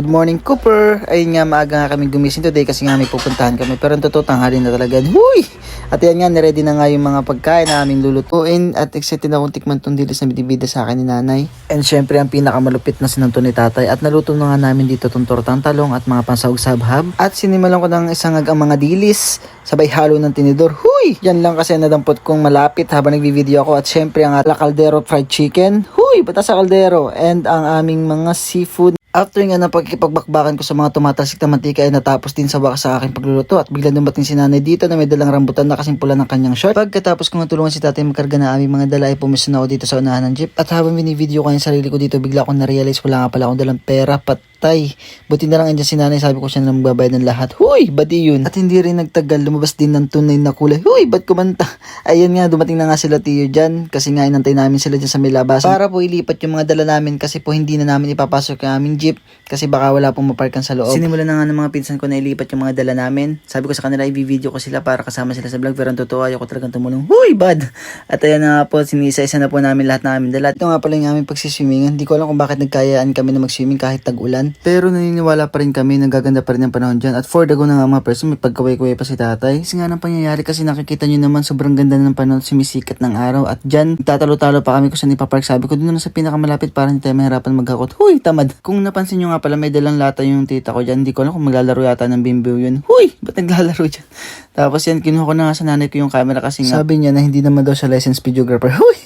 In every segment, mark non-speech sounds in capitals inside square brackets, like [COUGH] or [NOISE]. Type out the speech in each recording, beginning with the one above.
Good morning, Cooper! Ayun nga, maaga nga kami gumising today kasi nga may pupuntahan kami. Pero ang totoo, tanghali na talaga. Huy! At yan nga, naready na nga yung mga pagkain na aming lulutuin. At excited akong tikman tong dilis na binibida sa akin ni nanay. And syempre, ang pinakamalupit na sinanto ni tatay. At naluto na nga namin dito tong tortang talong at mga pansahog sabhab. At sinimulan ko ng isang ang mga dilis. Sabay halo ng tinidor. Huy! Yan lang kasi nadampot kong malapit habang nagbi-video ako. At syempre, ang La Caldero fried chicken. Huy! Bata sa kaldero. And ang aming mga seafood After nga ng pagkipagbakbakan ko sa mga tumatalsik na mantika ay natapos din sa wakas sa aking pagluluto at bigla dumating si nanay dito na may dalang rambutan na kasing pula ng kanyang short. Pagkatapos ko nga tulungan si tatay magkarga na aming mga dala ay pumiso na ako dito sa unahan ng jeep. At habang binivideo ko yung sarili ko dito bigla ko na-realize wala nga pala akong dalang pera patay. Buti na lang andyan si nanay sabi ko siya na magbabayad ng lahat. Huy! Badi yun. At hindi rin nagtagal lumabas din ng tunay na kulay. Huy! Ba't kumanta? [LAUGHS] Ayan nga dumating na nga sila tiyo dyan kasi nga inantay namin sila dyan sa may labasan. Para po ilipat yung mga dala namin kasi po hindi na namin ipapasok yung aming jeep kasi baka wala pong maparkan sa loob. Sinimulan na nga ng mga pinsan ko na ilipat yung mga dala namin. Sabi ko sa kanila i-video ko sila para kasama sila sa vlog pero ang totoo ayoko talagang tumulong. Huy, bad! At ayan na nga po, sinisa-isa na po namin lahat ng aming dala. Ito nga pala yung aming pagsiswimming. Hindi ko alam kung bakit nagkayaan kami na mag-swimming kahit tag-ulan. Pero naniniwala pa rin kami, nagaganda pa rin ang panahon dyan. At for the go na nga mga person, may pagkaway-kaway pa si tatay. Kasi nga nang pangyayari kasi nakikita nyo naman sobrang ganda ng panahon, sumisikat ng araw. At dyan, tatalo-talo pa kami kung saan ipapark. Sabi ko, doon na sa pinakamalapit para hindi tayo mahirapan maghakot. Huy, tamad. Kung napansin nyo nga pala, may dalang lata yung tita ko dyan. Hindi ko alam kung maglalaro yata ng bimbiw yun. Huy, ba't naglalaro dyan? Tapos yan, kinuha ko na nga sa nanay ko yung camera kasi nga, sabi niya na hindi naman daw siya licensed videographer. Huy!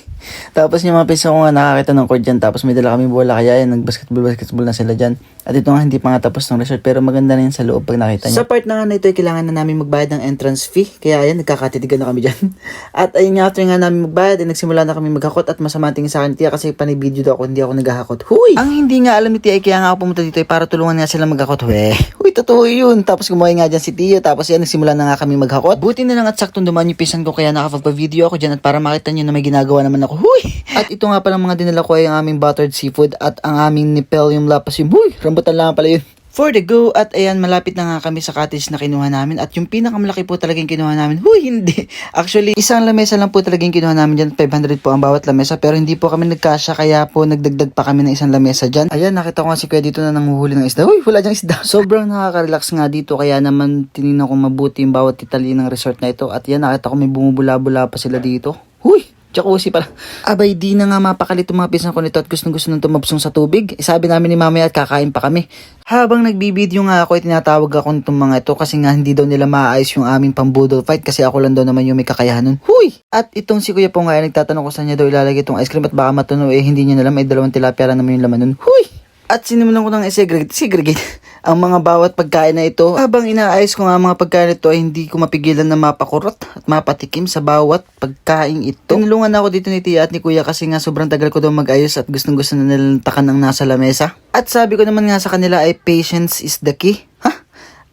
Tapos yung mga pinsan ko nga nakakita ng court dyan. Tapos may dala kami bola kaya yan, nag-basketball-basketball na sila dyan. At ito nga hindi pa nga tapos ng resort pero maganda na yan sa loob pag nakita niyo. Sa part na nga na ito ay kailangan na namin magbayad ng entrance fee. Kaya ayan, nagkakatitigan na kami dyan. [LAUGHS] at ayun nga, after nga namin magbayad, ay nagsimula na kami maghakot at masama tingin sa akin Tia kasi panibideo daw ako, hindi ako naghahakot. Huy! Ang hindi nga alam ni Tia ay kaya nga ako pumunta dito ay para tulungan nga sila maghakot. Weh, [LAUGHS] huy, totoo yun. Tapos gumawa nga dyan si Tio. Tapos yan, nagsimula na nga kami maghakot. Buti na lang at saktong dumaan yung pisan ko kaya nakapagpa-video ako dyan at para makita nyo na may ginagawa naman ako. Huy! At ito nga pala mga dinala ko ay ang aming buttered seafood at ang aming nipelium lapis yung huy, rambutan lang pala yun. For the go, at ayan, malapit na nga kami sa cottage na kinuha namin. At yung pinakamalaki po talagang kinuha namin. Huy, hindi. [LAUGHS] Actually, isang lamesa lang po talagang kinuha namin dyan. 500 po ang bawat lamesa. Pero hindi po kami nagkasya, kaya po nagdagdag pa kami ng isang lamesa dyan. Ayan, nakita ko nga si Kuya dito na nanguhuli ng isda. Huy, wala dyang isda. [LAUGHS] Sobrang nakaka-relax nga dito. Kaya naman, tinignan ko mabuti yung bawat detalye ng resort na ito. At yan, nakita ko may bumubula-bula pa sila dito. Huy, Jacuzzi pala. Abay, di na nga mapakalit mga pisan ko nito at gustong gusto nang tumabsong sa tubig. Eh, Sabi namin ni mamaya at kakain pa kami. Habang nagbibideo nga ako, ay tinatawag ako nitong mga ito kasi nga hindi daw nila maayos yung aming pambudol fight kasi ako lang daw naman yung may kakayahan nun. Huy! At itong si Kuya po nga ay nagtatanong ko sa niya daw ilalagay itong ice cream at baka matuno eh hindi niya nalam ay dalawang tilapia lang naman yung laman nun. Huy! At sinimulan ko nang i-segregate, segregate [LAUGHS] ang mga bawat pagkain na ito. Habang inaayos ko nga mga pagkain ito ay hindi ko mapigilan na mapakurot at mapatikim sa bawat pagkain ito. Tinulungan ako dito ni Tia at ni Kuya kasi nga sobrang tagal ko daw mag-ayos at gustong gusto na nilang takan ang nasa lamesa. At sabi ko naman nga sa kanila ay patience is the key. Ha?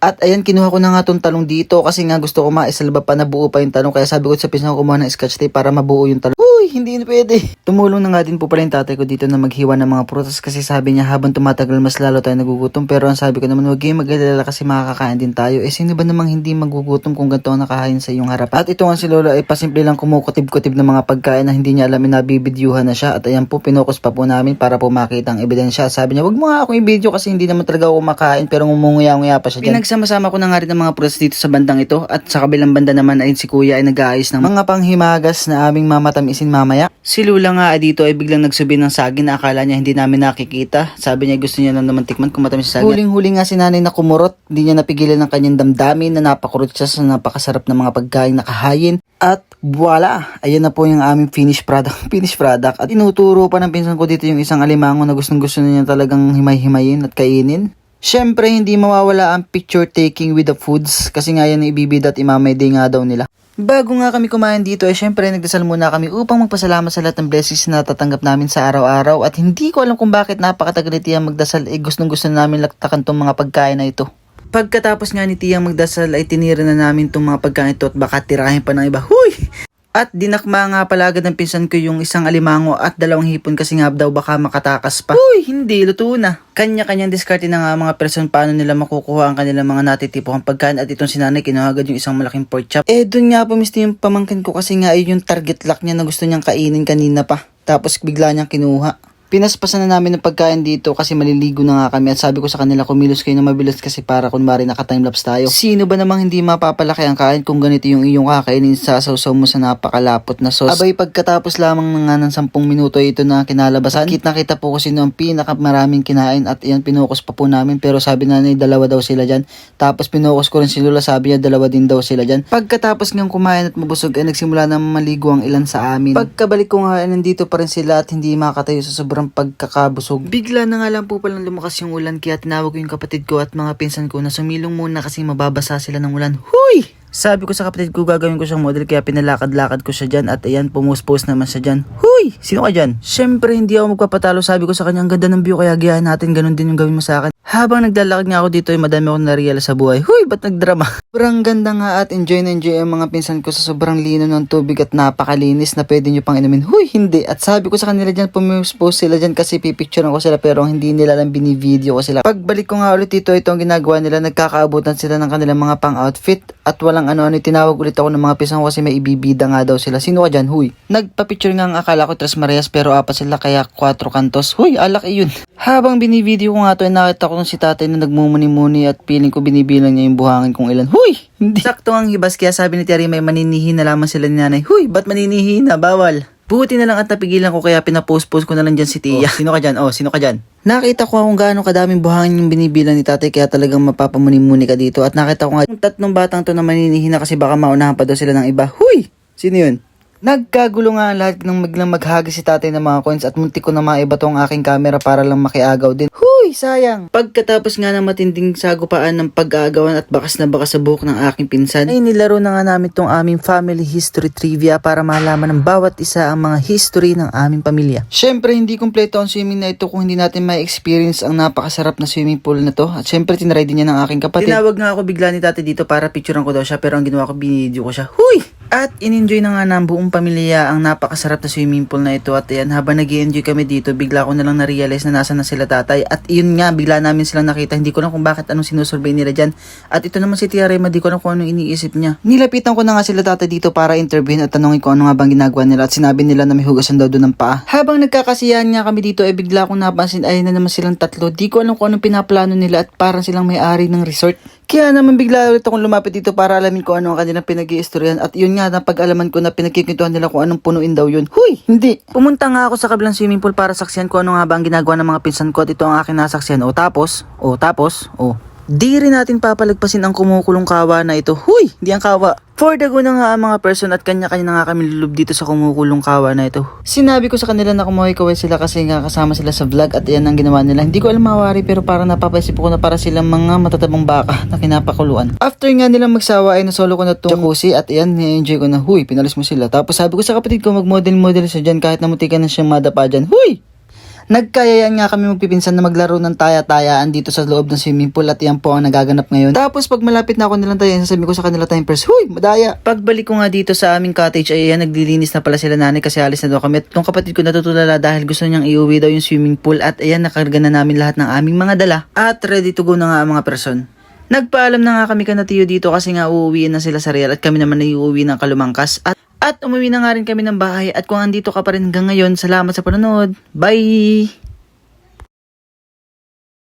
At ayan, kinuha ko na nga tong talong dito kasi nga gusto ko maisalba pa na buo pa yung talong. Kaya sabi ko sa pisan ko kumuha ng scotch tape para mabuo yung talong. Uy, hindi na pwede. Tumulong na nga din po pala yung tatay ko dito na maghiwa ng mga prutas kasi sabi niya habang tumatagal mas lalo tayo nagugutom. Pero ang sabi ko naman, huwag kayong mag-alala kasi makakakain din tayo. Eh sino ba namang hindi magugutom kung ganito ang nakahain sa iyong harapan? At ito nga si Lola ay pasimple lang kumukutib-kutib ng mga pagkain na hindi niya alam na nabibidyuhan na siya. At ayan po, pinokus pa po namin para po makita ang ebidensya. Sabi niya, wag mo nga ako yung video kasi hindi naman talaga ako kumakain pero ngumunguya-nguya pa siya dyan. Pinagsama-sama ko na nga rin ng mga prutas dito sa bandang ito at sa kabilang banda naman ay si Kuya ay nag-aayos ng mga panghimagas na aming mamatamisin mamaya. Si Lula nga dito ay biglang nagsubi ng saging na akala niya hindi namin nakikita. Sabi niya gusto niya lang naman tikman kung matamis sa saging. Huling-huli nga si nanay na kumurot. Hindi niya napigilan ng kanyang damdamin na napakurot siya sa napakasarap na mga pagkain na kahayin. At voila! Ayan na po yung aming finished product. [LAUGHS] finished product. At inuturo pa ng pinsan ko dito yung isang alimango na gustong gusto niya talagang himay-himayin at kainin. Siyempre, hindi mawawala ang picture taking with the foods kasi nga yan ibibida at imamay day nga daw nila. Bago nga kami kumain dito, eh syempre nagdasal muna kami upang magpasalamat sa lahat ng blessings na natatanggap namin sa araw-araw at hindi ko alam kung bakit napakatagal ni Tiyang magdasal eh gustong gusto namin laktakan tong mga pagkain na ito. Pagkatapos nga ni Tiyang magdasal ay tinira na namin tong mga pagkain ito at baka tirahin pa ng iba. Huy! At dinakma nga pala agad ng pinsan ko yung isang alimango at dalawang hipon kasi nga daw baka makatakas pa. Uy, hindi, luto na. Kanya-kanyang diskarte na nga mga person paano nila makukuha ang kanilang mga natitipong pagkain at itong sinanay kinuha agad yung isang malaking pork chop. Eh, dun nga pumisto yung pamangkin ko kasi nga ay yung target lock niya na gusto niyang kainin kanina pa. Tapos bigla niyang kinuha. Pinaspasan na namin ng pagkain dito kasi maliligo na nga kami at sabi ko sa kanila kumilos kayo na mabilis kasi para kunwari naka-timelapse tayo. Sino ba namang hindi mapapalaki ang kain kung ganito yung iyong kakainin sa sausaw mo sa napakalapot na sauce? Abay pagkatapos lamang na nga ng 10 minuto ito na kinalabasan, kita kita po kasi no ang pinakamaraming kinain at yan pinukus pa po namin pero sabi na nanay dalawa daw sila dyan. Tapos pinukus ko rin si Lola sabi niya dalawa din daw sila dyan. Pagkatapos ng kumain at mabusog ay nagsimula na maligo ang ilan sa amin. Pagkabalik ko nga ay nandito pa rin sila at hindi makatayo sa sobrang pagkakabusog. Bigla na nga lang po palang lumakas yung ulan kaya tinawag ko yung kapatid ko at mga pinsan ko na sumilong muna kasi mababasa sila ng ulan. Huy! Sabi ko sa kapatid ko gagawin ko siyang model kaya pinalakad-lakad ko siya dyan at ayan pumus-post naman siya dyan. Huy! Sino ka dyan? Siyempre hindi ako magpapatalo sabi ko sa kanya ang ganda ng view kaya giyahin natin ganun din yung gawin mo sa akin. Habang naglalakad nga ako dito ay madami akong nareal sa buhay. Huy! Ba't nagdrama? [LAUGHS] Sobrang ganda nga at enjoy na enjoy ang mga pinsan ko sa sobrang lino ng tubig at napakalinis na pwede nyo pang inumin. Huy! Hindi! At sabi ko sa kanila dyan pumus-post sila dyan kasi pipicture ko sila pero hindi nila lang binivideo ko sila. Pagbalik ko nga ulit dito ito ang ginagawa nila nagkakaabutan sila ng kanilang mga pang outfit at walang ano-ano tinawag ulit ako ng mga pisang ko kasi may ibibida nga daw sila. Sino ka dyan? Huy. Nagpa-picture nga ang akala ko Tres Marias pero apat sila kaya 4 kantos. Huy, alak iyon. [LAUGHS] Habang binivideo ko nga to nakita ko si tatay na nagmumuni-muni at feeling ko binibilang niya yung buhangin kung ilan. Huy! Hindi. Sakto ang hibas kaya sabi ni Terry may maninihi na lamang sila ni nanay. Huy, ba't maninihi na? Bawal. Buti na lang at napigilan ko kaya pinapost-post ko na lang dyan si Tia. Oh, sino ka dyan? Oh, sino ka dyan? Nakita ko kung gaano kadaming buhangin yung binibilang ni tatay kaya talagang mapapamuni-muni ka dito. At nakita ko nga yung tatlong batang to na maninihi na kasi baka maunahan pa daw sila ng iba. Huy! Sino yun? Nagkagulo nga ang lahat ng maglang maghagi si tatay ng mga coins at muntik ko na maiba ang aking camera para lang makiagaw din. Huy, sayang! Pagkatapos nga ng matinding sagupaan ng pag-aagawan at bakas na bakas sa buhok ng aking pinsan, ay nilaro na nga namin tong aming family history trivia para malaman ng bawat isa ang mga history ng aming pamilya. Syempre, hindi kompleto ang swimming na ito kung hindi natin may experience ang napakasarap na swimming pool na to. At syempre, tinry din niya ng aking kapatid. Tinawag nga ako bigla ni tatay dito para picturean ko daw siya pero ang ginawa ko, binidyo ko siya. Huy! At in-enjoy na nga ng buong pamilya ang napakasarap na swimming pool na ito at ayan habang nag enjoy kami dito bigla ko na lang na-realize na nasa na sila tatay at yun nga bigla namin silang nakita hindi ko na kung bakit anong sinusurvey nila dyan at ito naman si Tia Rema di ko na kung anong iniisip niya. Nilapitan ko na nga sila tatay dito para interviewin at tanongin ko ano nga bang ginagawa nila at sinabi nila na may hugasan daw doon ng paa. Habang nagkakasiyahan nga kami dito ay bigla kong napansin ay na naman silang tatlo di ko alam kung anong pinaplano nila at parang silang may-ari ng resort. Kaya naman bigla ulit akong lumapit dito para alamin ko ano ang kanilang pinag at yun nga napag-alaman ko na pinagkikintuhan nila kung anong punuin daw yun. Huy, hindi. Pumunta nga ako sa kabilang swimming pool para saksiyan ko ano nga ba ang ginagawa ng mga pinsan ko at ito ang aking nasaksiyan. O tapos, o tapos, o. Di rin natin papalagpasin ang kumukulong kawa na ito. Huy, hindi ang kawa. For the go na nga ang mga person at kanya-kanya na nga kami lulub dito sa kumukulong kawa na ito. Sinabi ko sa kanila na kumuhay-kaway sila kasi nga kasama sila sa vlog at yan ang ginawa nila. Hindi ko alam mawari pero parang napapaisip ko na para silang mga matatabang baka na kinapakuluan. After nga nilang magsawa ay nasolo ko na itong jacuzzi at yan, ni-enjoy ko na, huy, pinalis mo sila. Tapos sabi ko sa kapatid ko mag-model-model siya dyan kahit namutikan na siyang madapa dyan. Huy! Nagkayayaan nga kami magpipinsan na maglaro ng taya-tayaan dito sa loob ng swimming pool at yan po ang nagaganap ngayon. Tapos pag malapit na ako nilang tayan, sasabihin ko sa kanila time first, Huy, madaya! Pagbalik ko nga dito sa aming cottage ay yan, naglilinis na pala sila nanay kasi alis na daw kami. At yung kapatid ko natutulala dahil gusto niyang iuwi daw yung swimming pool at ayan, nakarga na namin lahat ng aming mga dala at ready to go na nga ang mga person. Nagpaalam na nga kami kana tiyo dito kasi nga uuwiin na sila sa Real at kami naman ay uuwi ng Kalumangkas at at umuwi na nga rin kami ng bahay at kung andito ka pa rin hanggang ngayon, salamat sa panonood. Bye!